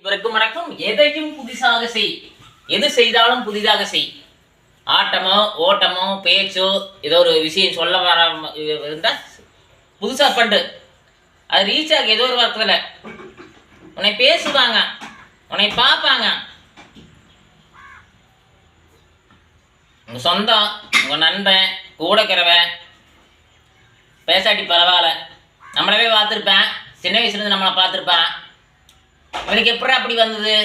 இவருக்கும் வணக்கம் எதையும் புதிதாக செய். எது செய்தாலும் புதிதாக செய். ஆட்டமோ ஓட்டமோ பேச்சோ ஏதோ ஒரு விஷயம் சொல்ல வர இருந்தா புதுசா பண்ணு. அது ரீச் ஆகும் ஏதோ ஒரு வாரத்துல உன்னை பேசுவாங்க. உன்னை பார்ப்பாங்க. உங்க சொந்தம் உங்க நண்பன் கூட இருக்கிறவன் பேசாட்டி பரவாயில்ல. நம்மளவே பார்த்துருப்பேன். சின்ன வயசுலேருந்து நம்மளை பார்த்துருப்பேன். இவனுக்கு எப்படி அப்படி வந்தது?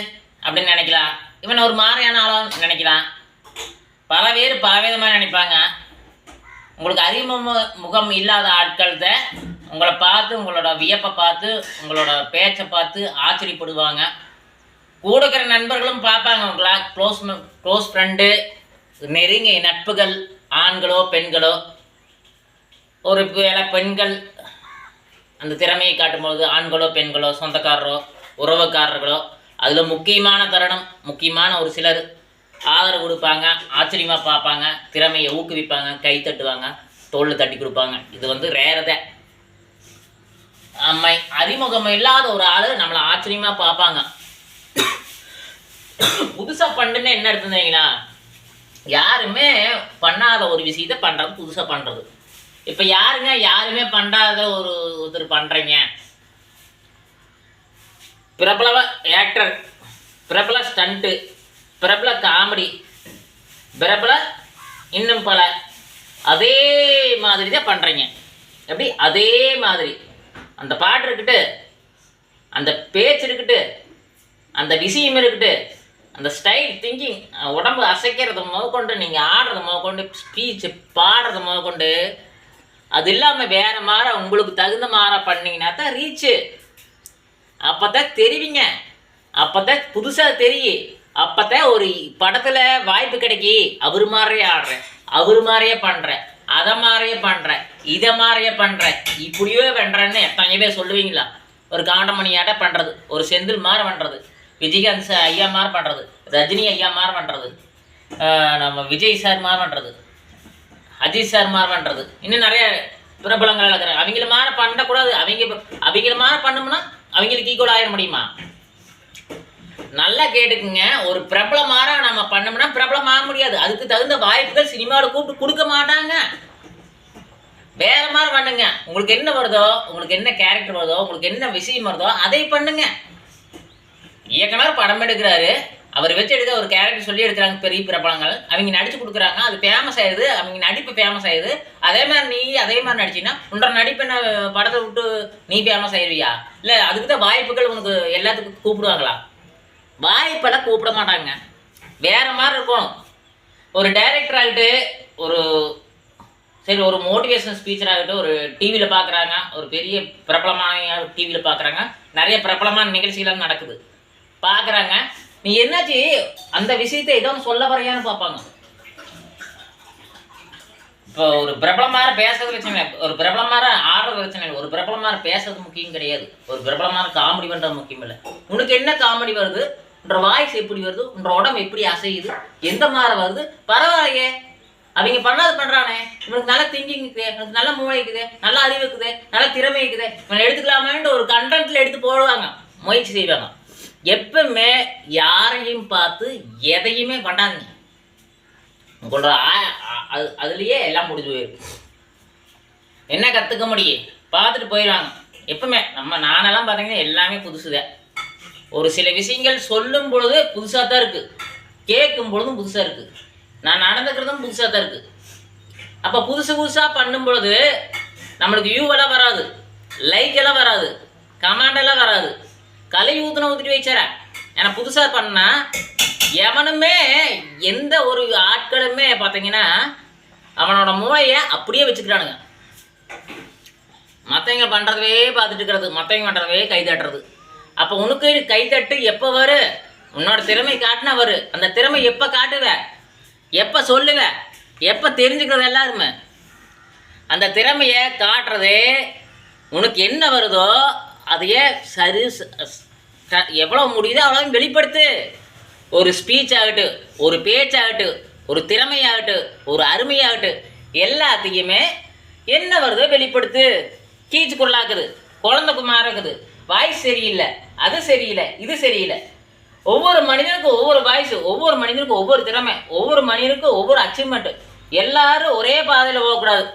அப்படின்னு நினைக்கலாம். இவன் ஒரு மாதிரியான ஆளும் நினைக்கலாம். பல பேர் பல விதமாக நினைப்பாங்க. உங்களுக்கு அறிமுக முகம் இல்லாத ஆட்கள்கிட்ட உங்களை பார்த்து உங்களோட வியப்பை பார்த்து உங்களோட பேச்சை பார்த்து ஆச்சரியப்படுவாங்க. கூட இருக்கிற நண்பர்களும் பார்ப்பாங்க உங்களா. க்ளோஸ் க்ளோஸ் ஃப்ரெண்டு நெருங்கிய நட்புகள் ஆண்களோ பெண்களோ. ஒரு வேளை பெண்கள் அந்த திறமையை காட்டும்பொழுது ஆண்களோ பெண்களோ சொந்தக்காரரோ உறவுக்காரர்களோ அதில் முக்கியமான தருணம் முக்கியமான ஒரு சிலர் ஆதரவு கொடுப்பாங்க ஆச்சரியமாக பார்ப்பாங்க திறமையை ஊக்குவிப்பாங்க கை தட்டுவாங்க தோளில் தட்டி கொடுப்பாங்க. இது வந்து ரேரதை அம்மை அறிமுகம் இல்லாத ஒரு ஆள் நம்மளை ஆச்சரியமாக பார்ப்பாங்க. புதுசாக பண்ணுன்னு என்ன எடுத்துருந்தீங்களா யாருமே பண்ணாத ஒரு விஷயத்தை பண்ணுறது புதுசாக பண்ணுறது இப்போ யாருங்க யாருமே பண்ணாத ஒரு ஒருத்தர் பண்ணுறீங்க பிரபல ஆக்டர் பிரபல ஸ்டண்ட்டு பிரபல காமெடி பிரபல இன்னும் பல. அதே மாதிரி தான் பண்ணுறீங்க எப்படி? அதே மாதிரி. அந்த பாட்டு இருக்கட்டு அந்த பேச்சு இருக்கட்டு அந்த விஷயம் இருக்கட்டு அந்த ஸ்டைல் திங்கிங் உடம்பு அசைக்கிறத முதற்கொண்டு நீங்கள் ஆடுறது முதற்கொண்டு ஸ்பீச்சு பாடுறது முதற்கொண்டு அது இல்லாமல் வேற மாற உங்களுக்கு தகுந்த மாற பண்ணிங்கன்னா தான் ரீச்சு அப்போ தான் தெரிவிங்க. அப்போ தான் புதுசாக தெரியும் அப்போ தான் ஒரு படத்தில் வாய்ப்பு கிடைக்கி. அவர் மாதிரியே ஆடுறேன். அவர் மாதிரியே பண்ணுறேன் அதை மாதிரியே பண்ணுறேன் இதை மாதிரியே பண்ணுறேன் இப்படியே பண்ணுறேன்னு எத்தனை பேர் சொல்லுவீங்களா? ஒரு காண்டமணியாட்ட பண்ணுறது ஒரு செந்தில் மாதிரி பண்ணுறது விஜயகாந்த் சார் ஐயா மாதிரி பண்ணுறது ரஜினி ஐயா மாதிரி பண்ணுறது நம்ம விஜய் சார் மாதிரி பண்ணுறது அஜித் சார் மாதிரி பண்ணுறது இன்னும் நிறைய பிரபலங்கள் இருக்கிறாங்க. அவங்கள மாதிரி பண்ணக்கூடாது. அவங்க அவங்கள மாதிரி பண்ணோம்னா அவங்களுக்கு ஈக்குவல் ஆயிட முடியுமா? நல்லா கேட்டுக்குங்க. ஒரு பிரபலமாக நம்ம பண்ணோம்னா பிரபலம் ஆக முடியாது. அதுக்கு தகுந்த வாய்ப்புகள் சினிமாவில் கூப்பிட்டு கொடுக்க மாட்டாங்க. வேற மாதிரி பண்ணுங்க. உங்களுக்கு என்ன வருதோ உங்களுக்கு என்ன கேரக்டர் வருதோ உங்களுக்கு என்ன விஷயம் வருதோ அதை பண்ணுங்க. இயக்குனர் படம் எடுக்கிறாரு. அவர் வச்சு எடுத்த ஒரு கேரக்டர் சொல்லி எடுக்கிறாங்க பெரிய பிரபலங்கள். அவங்க நடிச்சு கொடுக்குறாங்க அது ஃபேமஸ் ஆயிடுது அவங்க நடிப்பு ஃபேமஸ் ஆயிடுது. அதே மாதிரி நீ அதே மாதிரி நடிச்சின்னா உன்ற நடிப்பு என்ன படத்தை விட்டு நீ ஃபேமஸ் ஆயிடுவியா இல்லை அதுக்கு தான் வாய்ப்புகள் உனக்கு எல்லாத்துக்கும் கூப்பிடுவாங்களா? வாய்ப்பெல்லாம் கூப்பிட மாட்டாங்க. வேற மாதிரி இருக்கும் ஒரு டைரக்டர் ஆகிட்டு ஒரு சரி ஒரு மோட்டிவேஷன் ஸ்பீச்சர் ஆகிட்டு ஒரு டிவியில் பார்க்குறாங்க ஒரு பெரிய பிரபலமான டிவியில் பார்க்குறாங்க நிறைய பிரபலமான நிகழ்ச்சிகள்லாம் நடக்குது. பார்க்குறாங்க நீ என்னாச்சு? அந்த விஷயத்தை ஏதோ சொல்ல வரையான்னு பார்ப்பாங்க. இப்போ ஒரு பிரபலமாக பேசுறது பிரச்சனை ஒரு பிரபலமாக ஆடுறது பிரச்சனை இல்லை ஒரு பிரபலமாக பேசுறது முக்கியம் கிடையாது. ஒரு பிரபலமான காமெடி பண்ணுறது முக்கியம் இல்லை. உனக்கு என்ன காமெடி வருது? உன்ற வாய்ஸ் எப்படி வருது? உன்ற உடம்பு எப்படி அசையுது? எந்த மாதிரி வருது? பரவாயில்லையே. அவங்க பண்ணாது பண்றானே. இவனுக்கு நல்ல திங்கிங் இருக்குது. இவனுக்கு நல்ல மூளை இருக்குது. நல்ல அறிவு இருக்குது. நல்ல திறமை இருக்குது. இவனை எடுத்துக்கலாமேன்ட்டு ஒரு கண்டென்ட்டில் எடுத்து போடுவாங்க. முயற்சி செய்வாங்க. எப்பவுமே யாரையும் பார்த்து எதையுமே பண்ணாதீங்க. உங்களோட அது அதுலேயே எல்லாம் முடிஞ்சு போயிடும் என்ன கற்றுக்க முடியும்? பார்த்துட்டு போயிடுவாங்க. எப்பவுமே நம்ம நானெல்லாம் பார்த்தீங்கன்னா எல்லாமே புதுசுதான் ஒரு சில விஷயங்கள் சொல்லும் பொழுது புதுசாக தான் இருக்குது கேட்கும் பொழுதும் புதுசாக இருக்குது நான் நடந்துக்கிறதும் புதுசாக தான் இருக்குது அப்போ புதுசு புதுசாக பண்ணும் பொழுது நம்மளுக்கு வியூவெல்லாம் வராது. லைக் எல்லாம் வராது. கமெண்ட் எல்லாம் வராது. கலை ஊத்துன ஊற்றிட்டு வச்சாரன் ஏன்னா புதுசாக பண்ணால் எவனுமே எந்த ஒரு ஆட்களுமே பார்த்தீங்கன்னா அவனோட மூளையை அப்படியே வச்சுக்கிறானுங்க. மற்றவங்க பண்ணுறதவே பார்த்துட்டு இருக்கிறது மற்றவங்க பண்ணுறதவே கை தட்டுறது அப்போ உனக்கு கை தட்டு எப்போ வரு? உன்னோட திறமை காட்டினா வரு. அந்த திறமை எப்போ காட்டுவ? எப்போ சொல்லுவ? எப்போ தெரிஞ்சுக்கிறது எல்லாருமே? அந்த திறமையை காட்டுறது உனக்கு என்ன வருதோ அதையே சரி எவ்வளோ முடியுதோ அவ்வளோ வெளிப்படுத்து. ஒரு ஸ்பீச் ஆகட்டும் ஒரு பேச்சாகட்டும் ஒரு திறமையாகட்டும் ஒரு அருமையாகட்டும் எல்லாத்தையுமே என்ன வருதோ வெளிப்படுத்து. கீச்சு குரலாக்குது குழந்தை குமார் இருக்குது வாய்ஸ் சரியில்லை அது சரியில்லை இது சரியில்லை. ஒவ்வொரு மனிதனுக்கும் ஒவ்வொரு வாய்ஸ் ஒவ்வொரு மனிதனுக்கும் ஒவ்வொரு திறமை ஒவ்வொரு மனிதனுக்கும் ஒவ்வொரு அச்சீவ்மெண்ட்டு எல்லாரும் ஒரே பாதையில் போகக்கூடாது.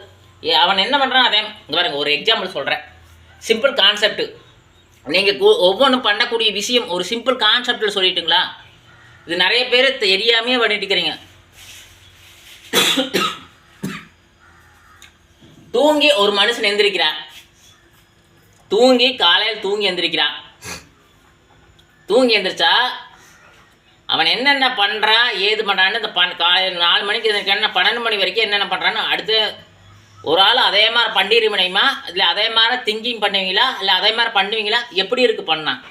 ஏ, அவன் என்ன பண்ணுறான் அதே இங்கே பாருங்க ஒரு எக்ஸாம்பிள் சொல்கிறேன் சிம்பிள் கான்செப்ட்டு நீங்கள் ஒவ்வொன்றும் பண்ணக்கூடிய விஷயம் ஒரு சிம்பிள் கான்செப்டில் சொல்லிட்டுங்களா? இது நிறைய பேர் தெரியாமையே பண்ணிட்டு இருக்கிறீங்க. தூங்கி ஒரு மனுஷன் எந்திரிக்கிறான். தூங்கி காலையில் தூங்கி எந்திரிக்கிறான். தூங்கி எந்திரிச்சா அவன் என்னென்ன பண்ணுறான் ஏது பண்ணுறான்னு இந்த பண் காலையில் நாலு மணிக்கு என்ன பன்னெண்டு மணி வரைக்கும் என்னென்ன பண்ணுறான்னு அடுத்து ஒரு ஆள் அதே மாதிரி பண்டிகை இல்லை அதே மாதிரி திங்கிங் பண்ணுவீங்களா? இல்லை அதே மாதிரி பண்ணுவீங்களா? எப்படி இருக்கு பண்ணா?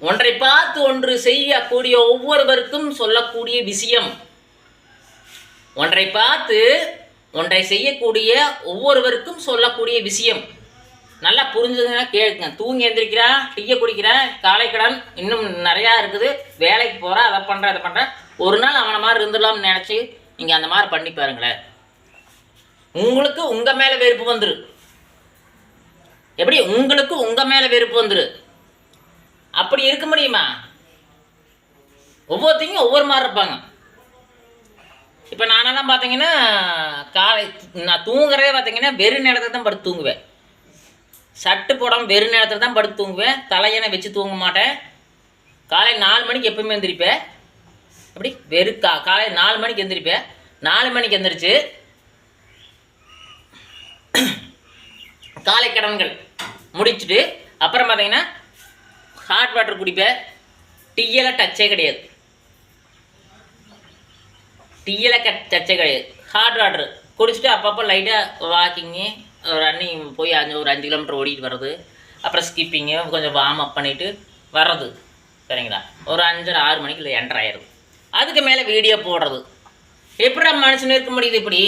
ஒன்றை பார்த்து ஒன்று செய்யக்கூடிய ஒவ்வொருவருக்கும் சொல்லக்கூடிய விஷயம். ஒன்றை பார்த்து ஒன்றை செய்யக்கூடிய ஒவ்வொருவருக்கும் சொல்லக்கூடிய விஷயம். நல்லா புரிஞ்சதுன்னா கேளுங்க. தூங்கி எந்திரிக்கிறான் டீயை குடிக்கிறான் காலைக்கடன் கடன் இன்னும் நிறையா இருக்குது. வேலைக்கு போகிறான் அதை பண்ணுறேன் அதை பண்ணுறேன் ஒரு நாள் அவனை மாதிரி இருந்துடலாம்னு நினச்சி நீங்கள் அந்த மாதிரி பண்ணி பாருங்களேன். உங்களுக்கு உங்கள் மேலே வெறுப்பு வந்துரு. எப்படி? உங்களுக்கு உங்கள் மேலே வெறுப்பு வந்துரு. அப்படி இருக்க முடியுமா? ஒவ்வொருத்தையும் ஒவ்வொரு மாதிரி இருப்பாங்க. இப்போ நானெல்லாம் பார்த்தீங்கன்னா காலை நான் தூங்குறதே பார்த்தீங்கன்னா வெறும் நேரத்தில் தான் படுத்து தூங்குவேன். சட்டு போடாமல் வெறும் நேரத்தில் தான் படுத்து தூங்குவேன். தலையணை வச்சு தூங்க மாட்டேன். காலை நாலு மணிக்கு எப்பவுமே எந்திரிப்பேன். எப்படி? வெறு கா காலை நாலு மணிக்கு எந்திரிப்பேன். நாலு மணிக்கு எந்திரிச்சு காலை கடன்கள் முடிச்சுட்டு அப்புறம் பார்த்தீங்கன்னா ஹாட் வாட்டர் குடிப்பேன் டீயெல்லாம் டச்சே கிடையாது. டீயெல்லாம் கட் டச்சே கிடையாது. ஹாட் வாட்டர் குடிச்சிட்டு அப்பப்போ லைட்டாக வாக்கிங்கு ரன்னிங் போய் அஞ்சு ஒரு அஞ்சு கிலோமீட்டர் ஓடிட்டு வர்றது. அப்புறம் ஸ்கிப்பிங்கு கொஞ்சம் வார்ம் அப் பண்ணிவிட்டு வர்றது. சரிங்களா? ஒரு அஞ்சரை ஆறு மணிக்கு இல்லை என்டர் ஆயிடுது அதுக்கு மேலே வீடியோ போடுறது. எப்படி மனுஷன் இருக்க முடியுது இப்படி?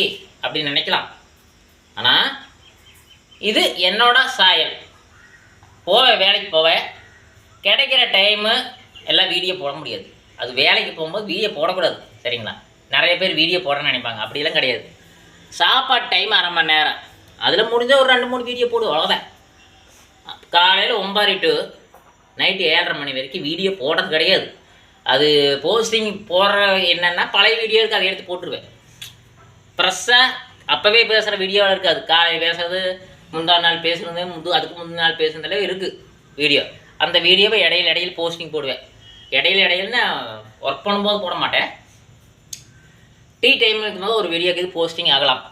அப்படின்னு நினைக்கலாம். ஆனால் இது என்னோட சாயல். போவேன் வேலைக்கு போவேன் கிடைக்கிற டைமு எல்லாம் வீடியோ போட முடியாது. அது வேலைக்கு போகும்போது வீடியோ போடக்கூடாது சரிங்களா? நிறைய பேர் வீடியோ போடுறேன்னு நினைப்பாங்க. அப்படிலாம் கிடையாது. சாப்பாடு டைம் அரை மணி நேரம். அதில் முடிஞ்ச ஒரு ரெண்டு மூணு வீடியோ போடுவோம் அவ்வளோதான் காலையில் ஒம்பது டு நைட்டு ஏழரை மணி வரைக்கும் வீடியோ போடுறது கிடையாது. அது போஸ்டிங் போடுற என்னென்னா பழைய வீடியோ இருக்குது அதை எடுத்து போட்டுருவேன். ஃப்ரெஷ்ஷாக அப்போவே பேசுகிற வீடியோவில் இருக்காது. காலையில் பேசுறது முந்தா நாள் பேசுனது முந்து அதுக்கு முந்தின நாள் பேசுனதுல இருக்குது வீடியோ அந்த வீடியோவை இடையில இடையில் போஸ்டிங் போடுவேன். இடையில இடையில ஒர்க் பண்ணும்போது போட மாட்டேன். டீ டைம் இருக்கும்போது ஒரு வீடியோக்கு இது போஸ்டிங் ஆகலாம்.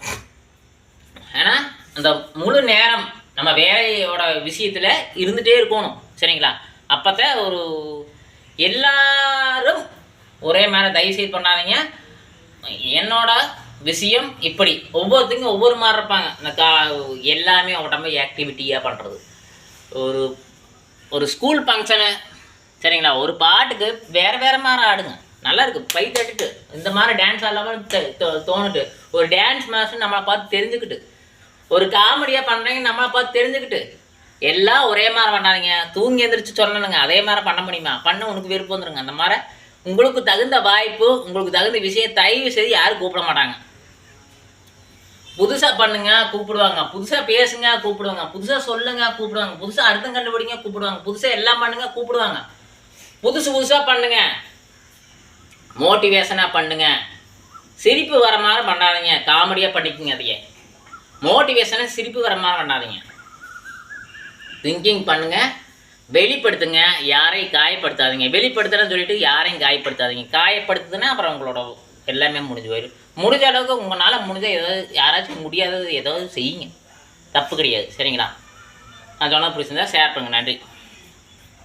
ஏன்னா அந்த முழு நேரம் நம்ம வேலையோட விஷயத்தில் இருந்துகிட்டே இருக்கணும். சரிங்களா? அப்போ ஒரு எல்லாரும் ஒரே மாதிரி தயவு செய்து பண்ணாதீங்க. என்னோட விஷயம் இப்படி. ஒவ்வொருத்தங்க ஒவ்வொரு மாதிரி இருப்பாங்க. இந்த கா எல்லாமே உடம்பு ஆக்டிவிட்டியாக பண்ணுறது ஒரு ஒரு ஸ்கூல் ஃபங்க்ஷனு சரிங்களா? ஒரு பாட்டுக்கு வேறு வேறு மாதிரி ஆடுங்க. நல்லா இருக்குது பை தட்டுட்டு இந்த மாதிரி டான்ஸ் ஆடாமல் தோணுட்டு ஒரு டான்ஸ் மாஸ்டர் நம்மளை பார்த்து தெரிஞ்சுக்கிட்டு ஒரு காமெடியாக பண்ணுறீங்க நம்மளை பார்த்து தெரிஞ்சுக்கிட்டு எல்லாம் ஒரே மாதிரி பண்ணாதீங்க. தூங்கி எந்திரிச்சு சொல்லணுங்க. அதே மாதிரி பண்ண முடியுமா? பண்ண உனக்கு விருப்பம் வந்துருங்க. அந்த மாதிரி உங்களுக்கு தகுந்த வாய்ப்பு உங்களுக்கு தகுந்த விஷயம் தயவு செய்து யாரும் கூப்பிட மாட்டாங்க. புதுசாக பண்ணுங்க கூப்பிடுவாங்க. புதுசாக பேசுங்க கூப்பிடுவாங்க. புதுசாக சொல்லுங்க கூப்பிடுவாங்க. புதுசாக அர்த்தம் கண்டுபிடிங்க கூப்பிடுவாங்க. புதுசாக எல்லாம் பண்ணுங்க கூப்பிடுவாங்க. புதுசு புதுசாக பண்ணுங்க. மோட்டிவேஷனாக பண்ணுங்க. சிரிப்பு வர மாதிரி பண்ணாதீங்க. காமெடியாக பண்ணிக்கோங்க அதையே. மோட்டிவேஷனாக சிரிப்பு வர மாதிரி பண்ணாதீங்க. திங்கிங் பண்ணுங்க. வெளிப்படுத்துங்க. யாரையும் காயப்படுத்தாதீங்க. வெளிப்படுத்துறேன்னு சொல்லிட்டு யாரையும் காயப்படுத்தாதீங்க. காயப்படுத்துதுன்னா அப்புறம் உங்களோட எல்லாமே முடிஞ்சு போயிடும். முடிஞ்ச அளவுக்கு உங்களால் முடிஞ்ச ஏதாவது யாராச்சும் முடியாதது ஏதாவது செய்யுங்க. தப்பு கிடையாது. சரிங்களா? நான் சொன்னால் பிடிச்சிருந்தா ஷேர் பண்ணுங்க. நன்றி.